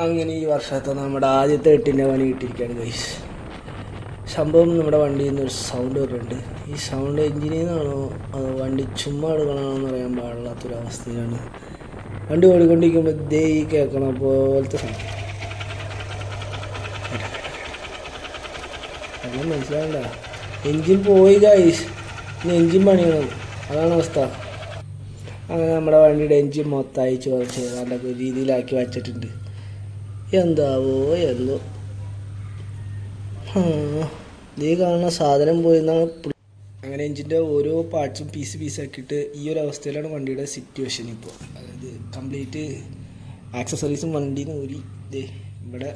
അങ്ങനെ ഈ വർഷത്തെ നമ്മുടെ ആദ്യത്തെ എട്ടിന്റെ പണി കിട്ടിയിരിക്കുകയാണ് ഗൈസ് സംഭവം നമ്മുടെ വണ്ടിയിൽ നിന്ന് ഒരു സൗണ്ട് വരുന്നുണ്ട്. ഈ സൗണ്ട് എഞ്ചിനിൽ നിന്നാണോ അതോ വണ്ടി ചുമ്മാ എടുക്കണമെന്ന് എന്ന് അറിയാൻ പാടില്ലാത്തൊരവസ്ഥയിലാണ് വണ്ടി ഓടിക്കൊണ്ടിരിക്കുമ്പോൾ ദേ ഈ കേൾക്കണ പോലത്തെ സൗണ്ട് അതൊന്നും മനസ്സിലാവണ്ട. എൻജിൻ പോയി ഗൈസ് ഇനി എൻജിൻ പണിയണം. അതാണ് അവസ്ഥ. അങ്ങനെ നമ്മുടെ വണ്ടിയുടെ എൻജിൻ മൊത്തമായി ചോദിച്ച് നല്ല രീതിയിലാക്കി വച്ചിട്ടുണ്ട്. എന്താവോ എന്തോ നീ കാണുന്ന സാധനം പോയി അങ്ങനെ എഞ്ചിന്റെ ഓരോ പാർട്സും പീസ് പീസാക്കിയിട്ട് ഈ ഒരു അവസ്ഥയിലാണ് വണ്ടിയുടെ സിറ്റുവേഷൻ ഇപ്പോൾ. അതായത് കംപ്ലീറ്റ് ആക്സസറീസും വണ്ടി എന്ന് ഊരി ഇതേ ഇവിടെ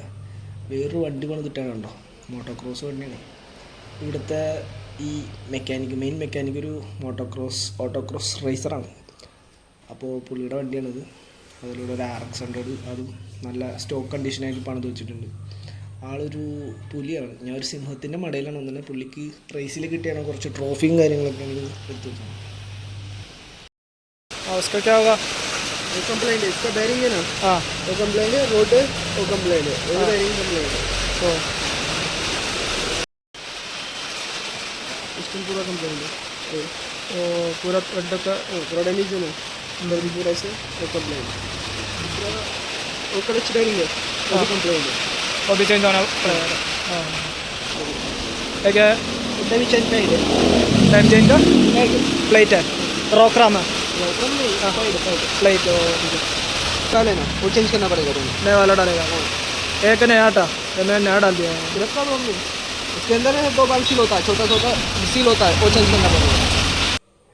വേറൊരു വണ്ടി പണിതിട്ടാണുണ്ടോ മോട്ടോക്രോസ് വണ്ടിയാണ്. ഇവിടുത്തെ ഈ മെക്കാനിക് മെയിൻ മെക്കാനിക് ഒരു മോട്ടോക്രോസ് ഓട്ടോക്രോസ് റേസറാണ് അപ്പോൾ പുള്ളിയുടെ വണ്ടിയാണിത്. അതിലൂടെ ഒരു ആർ എക്സ് ഹൺഡ്രഡ് അതും നല്ല സ്റ്റോക്ക് കണ്ടീഷനായിട്ട് പണിത് വെച്ചിട്ടുണ്ട് ആളൊരു പുലിയാണ് ഞാൻ ഒരു സിംഹത്തിൻ്റെ മടയിലാണ് വന്നത് പുള്ളിക്ക് റേസിൽ കിട്ടിയാണ് കുറച്ച് ട്രോഫിയും കാര്യങ്ങളൊക്കെ എനിക്ക് എടുത്തു വെച്ചത് हाँ उसका क्या होगा वो कंप्लेंट है इसका बैरिंग है ना हाँ वो कंप्लेंट है रोड है वो कंप्लेंट है वो बैरिंग कंप्लेंट है तो इसका पूरा कंप्लेंट है वो पूरा प्रोडक्ट का वो पूरा डैमेज है ना अंदर भी पूरा ऐसे वो कंप्लेंट है दूसरा वो कलच बैरिंग है वो भी चेंज होना पड़ेगा हाँ क्या है उसका भी चेंज नहीं है टाइम चेंज का प्लेट है रोकराम है प्लेट का लेना वो चेंज करना पड़ेगा तुम्हें नया वाला डालेगा एक नया था ये मैंने नया डाल दिया है उसके अंदर दो सील होता है छोटा छोटा सील होता है वो चेंज करना पड़ेगा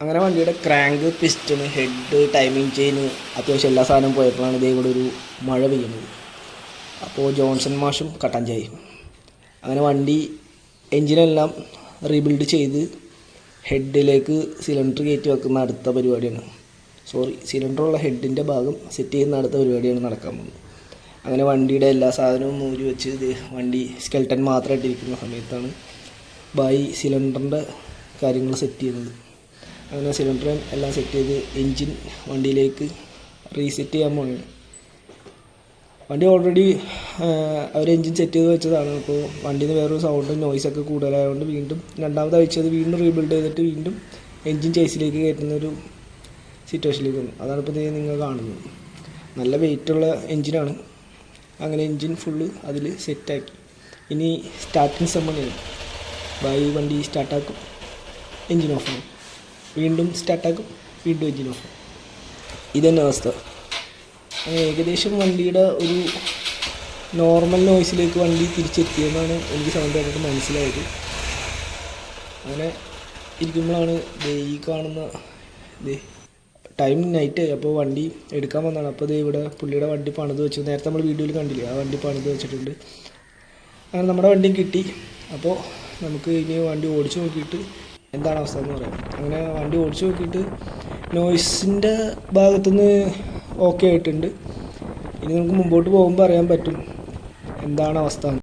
അങ്ങനെ വണ്ടിയുടെ crank piston head timing chain അത്യാവശ്യം എല്ലാ സാധനവും പോയപ്പോഴാണ് ഇതേ കൂടെ ഒരു മഴ പെയ്യുന്നത്. അപ്പോൾ ജോൺസൺ മാഷും കട്ടഞ്ചായി അങ്ങനെ വണ്ടി എൻജിനെല്ലാം റീബിൽഡ് ചെയ്ത് ഹെഡിലേക്ക് സിലിണ്ടർ കയറ്റി വെക്കുന്ന അടുത്ത പരിപാടിയാണ്. സോറി സിലിണ്ടറുള്ള ഹെഡിന്റെ ഭാഗം സെറ്റ് ചെയ്യുന്ന അടുത്ത പരിപാടിയാണ് നടക്കാൻ പോകുന്നത്. അങ്ങനെ വണ്ടിയുടെ എല്ലാ സാധനവും മൂരി വെച്ച് ഇത് വണ്ടി സ്കെൽട്ടൻ മാത്രമായിട്ടിരിക്കുന്ന സമയത്താണ് ബായി സിലിണ്ടറിന്റെ കാര്യങ്ങൾ സെറ്റ് ചെയ്യുന്നത്. അങ്ങനെ സിലിണ്ടർ എല്ലാം സെറ്റ് ചെയ്ത് എൻജിൻ വണ്ടിയിലേക്ക് റീസെറ്റ് ചെയ്യാൻ പോകുന്നത് വണ്ടി ഓൾറെഡി അവർ എൻജിൻ സെറ്റ് ചെയ്ത് വെച്ചതാണ്. അപ്പോൾ വണ്ടിയിൽ നിന്ന് വേറൊരു സൗണ്ടും നോയ്സൊക്കെ കൂടുതലായതുകൊണ്ട് വീണ്ടും രണ്ടാമത് അയച്ചത് വീണ്ടും റീബിൽഡ് ചെയ്തിട്ട് വീണ്ടും എൻജിൻ ചേസിലേക്ക് കയറ്റുന്ന ഒരു സിറ്റുവേഷനിലേക്ക് വന്നു അതാണ് ഇപ്പോൾ നിങ്ങൾ കാണുന്നത്. നല്ല വെയിറ്റുള്ള എൻജിനാണ് അങ്ങനെ എൻജിൻ ഫുള്ള് അതിൽ സെറ്റാക്കി ഇനി സ്റ്റാർട്ടിങ് സമ്മണിയാണ് ബൈ വണ്ടി സ്റ്റാർട്ടാക്കും എൻജിൻ ഓഫ് ആവും വീണ്ടും സ്റ്റാർട്ടാക്കും വീണ്ടും എഞ്ചിൻ ഓഫ് ഇതന്നെ അവസ്ഥ. ഏകദേശം വണ്ടിയുടെ ഒരു നോർമൽ നോയ്സിലേക്ക് വണ്ടി തിരിച്ചെത്തിയെന്നാണ് എനിക്ക് സൗണ്ട് കേട്ടിട്ട് മനസ്സിലായത്. അങ്ങനെ ഇരിക്കുമ്പോഴാണ് ഈ കാണുന്ന ദേ ടൈം നൈറ്റ് ആയി. അപ്പോൾ വണ്ടി എടുക്കാൻ വന്നതാണ്. അപ്പോൾ ഇത് ഇവിടെ പുള്ളിയുടെ വണ്ടി പണിത് വെച്ചു. നേരത്തെ നമ്മൾ വീഡിയോയിൽ കണ്ടില്ലേ? ആ വണ്ടി പണിത് വെച്ചിട്ടുണ്ട്. അങ്ങനെ നമ്മുടെ വണ്ടിയും കിട്ടി. അപ്പോൾ നമുക്ക് ഇനി വണ്ടി ഓടിച്ചു നോക്കിയിട്ട് എന്താണ് അവസ്ഥ എന്ന് പറയാം. അങ്ങനെ വണ്ടി ഓടിച്ചു നോക്കിയിട്ട് നോയ്സിന്റെ ഭാഗത്തുനിന്ന് ഓക്കെ ആയിട്ടുണ്ട്. ഇനി നമുക്ക് മുമ്പോട്ട് പോകുമ്പോൾ അറിയാൻ പറ്റും. എന്താണ് അവസ്ഥ.